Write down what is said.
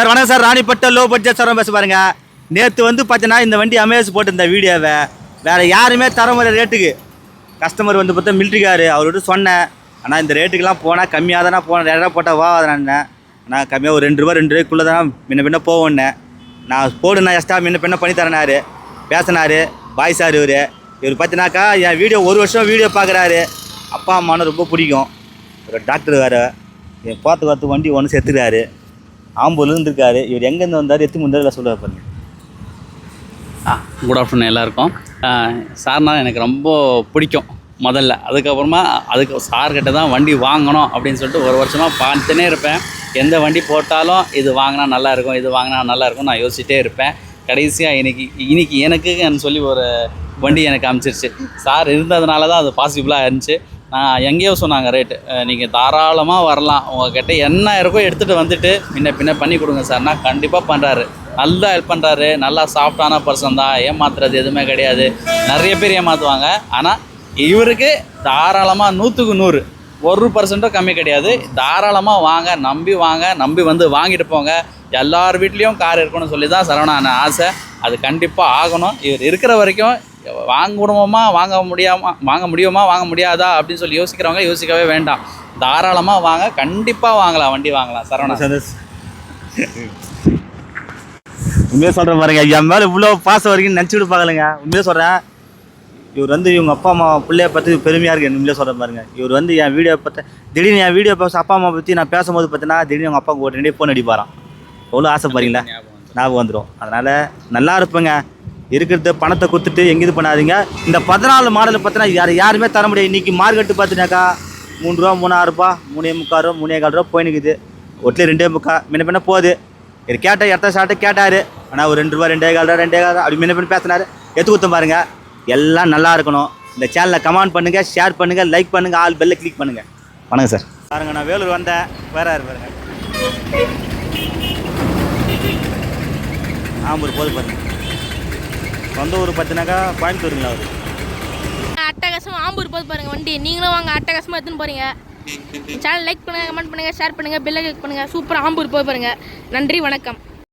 Sir வணக்கம் sir. ராணிப்பட்ட low budget sir பேச பாருங்க. நேற்று வந்து பார்த்தீங்கன்னா இந்த வண்டி அமேஸ் போட்டிருந்த வீடியோவை வேற யாருமே தர முடியல ரேட்டுக்கு கஸ்டமர் வந்து பார்த்தா மிலிட்ரிக்காரு அவர்கிட்ட சொன்னேன் ஆனால் இந்த ரேட்டுக்கெலாம் போனால் கம்மியாக தானே போனேன் ரெண்டாயிரம் போட்டால் வா நான் நான் கம்மியாக ஒரு ரெண்டு ரூபா ரெண்டு ரூபாய்க்குள்ளே தான் முன்ன பின்ன போவோன்னே நான் போடுண்ணா எக்ஸ்ட்ரா முன்ன பின்ன பண்ணி தரேனாரு பேசினாரு. பாய் சார் இவர். இவர் பார்த்தினாக்கா என் வீடியோ ஒரு வருஷம் வீடியோ பார்க்குறாரு அப்பா அம்மானு ரொம்ப பிடிக்கும். ஒரு டாக்டர் வேறு. என் பார்த்து பார்த்து வண்டி ஒன்று சேர்த்துக்கிறாரு ஆம்பூர்ல இருந்திருக்காரு. இவர் எங்கேருந்து வந்தார்? எத்தி முந்தாரில் சொல்ல பாருங்க. குட் ஆஃப்டர்நூன் எல்லாருக்கும். சார்னா எனக்கு ரொம்ப பிடிக்கும் முதல்ல. அதுக்கப்புறமா அதுக்கு சார்கிட்ட தான் வண்டி வாங்கணும் அப்படின்னு சொல்லிட்டு ஒரு வருஷமாக பார்த்துனே இருப்பேன். எந்த வண்டி போட்டாலும் இது வாங்கினா நல்லாயிருக்கும் இது வாங்கினா நல்லாயிருக்கும் நான் யோசிச்சிட்டே இருப்பேன். கடைசியாக இன்னைக்கு இன்னைக்கு எனக்கு சொல்லி ஒரு வண்டி எனக்கு அமைச்சிருச்சு. சார் இருந்ததுனால தான் அது பாசிபிளாக இருந்துச்சு. நான் எங்கேயோ சொன்னாங்க ரேட்டு நீங்கள் தாராளமாக வரலாம். உங்ககிட்ட என்ன இருக்கோ எடுத்துகிட்டு வந்துட்டு முன்ன பின்ன பண்ணி கொடுங்க சார்னா கண்டிப்பாக பண்ணுறாரு நல்லா ஹெல்ப் பண்ணுறாரு நல்லா சாஃப்டான பர்சன் தான். ஏமாத்துறது எதுவுமே கிடையாது. நிறைய பேர் ஏமாற்றுவாங்க ஆனால் இவருக்கு தாராளமாக நூற்றுக்கு நூறு. ஒரு பர்சன்ட்டும் கம்மி கிடையாது. தாராளமாக வாங்க நம்பி வாங்க நம்பி வந்து வாங்கிட்டு போங்க. எல்லார் வீட்லேயும் கார் இருக்கணும்னு சொல்லி தான் சரவணா ஆசை. அது கண்டிப்பாக ஆகணும். இவர் இருக்கிற வரைக்கும் வாங்கணுமா வாங்க முடியாமா? வாங்க முடியுமா? வாங்க முடியாதா? அப்படின்னு சொல்லி யோசிக்கிறவங்க யோசிக்கவே வேண்டாம். தாராளமாக வாங்க. கண்டிப்பாக வாங்கலாம். வண்டி வாங்கலாம். சரவணா. உண்மையாக சொல்கிறேன் பாருங்க. என் மேலே இவ்வளோ பாசம் வரைக்கும் நினச்சி விட பார்க்கலங்க. உண்மையாக சொல்கிறேன் இவர் வந்து இவங்க அப்பா அம்மா பிள்ளைய பற்றி பெருமையாக இருக்கு. உண்மையாக சொல்கிறேன் பாருங்க. இவர் வந்து என் வீடியோ பார்த்து திடீர்னு என் வீடியோ பேச அப்பா அம்மா பற்றி நான் பேசும்போது பார்த்தீங்கன்னா திடீர்னு அவங்க அப்பா ஒரு ரெண்டே ஃபோன் அடிப்பாராம் எவ்வளோ ஆசைப்படுறீங்களா ஞாபகம் வந்துடும் அதனால் நல்லா இருப்பேங்க. இருக்கிறத பணத்தை கொடுத்துட்டு எங்கே இது பண்ணாதீங்க. இந்த பதினாலு மாடலை பார்த்தீங்கன்னா யார் யாருமே தர முடியாது. இன்றைக்கி மார்க்கெட்டு பார்த்தினாக்கா மூணு ரூபா மூணாயிரரூபா மூணே முக்கால் ரூபா மூணே கால் ரூபா போயினுக்குது ஒட்டில் ரெண்டே முக்கா முன்ன பின்ன போகுது. இது கேட்டால் இடத்த சாப்பிட்டு கேட்டார். ஆனால் ஒரு ரெண்டு ரூபா ரெண்டே கால் ரூபா ரெண்டே கால் ரூபா அப்படி முன்ன பின்ன பேசினார். எத்து கொடுத்தோம் பாருங்க. எல்லாம் நல்லா இருக்கணும். இந்த சேனலை கமெண்ட் பண்ணுங்கள் ஷேர் பண்ணுங்கள் லைக் பண்ணுங்கள் ஆல் பெல்லை கிளிக் பண்ணுங்கள் வணக்கம் சார் பாருங்க நான் வேலூர் வந்தேன். வேற யார் பாருங்க. ஆம்பூர் போது பாருங்கள் சொந்த ஊர் பார்த்தினாக்கா கோயம்புத்தூருங்களா அவர்? அட்டகாசம் ஆம்பூர் போது பாருங்க வண்டி. நீங்களும் வாங்க அட்டகாசமாக எடுத்துன்னு போறீங்க. சேனல் லைக் பண்ணுங்க கமெண்ட் பண்ணுங்க ஷேர் பண்ணுங்க பெல்லை கிளிக் பண்ணுங்க. சூப்பராக ஆம்பூர் போய் பாருங்க. நன்றி வணக்கம்.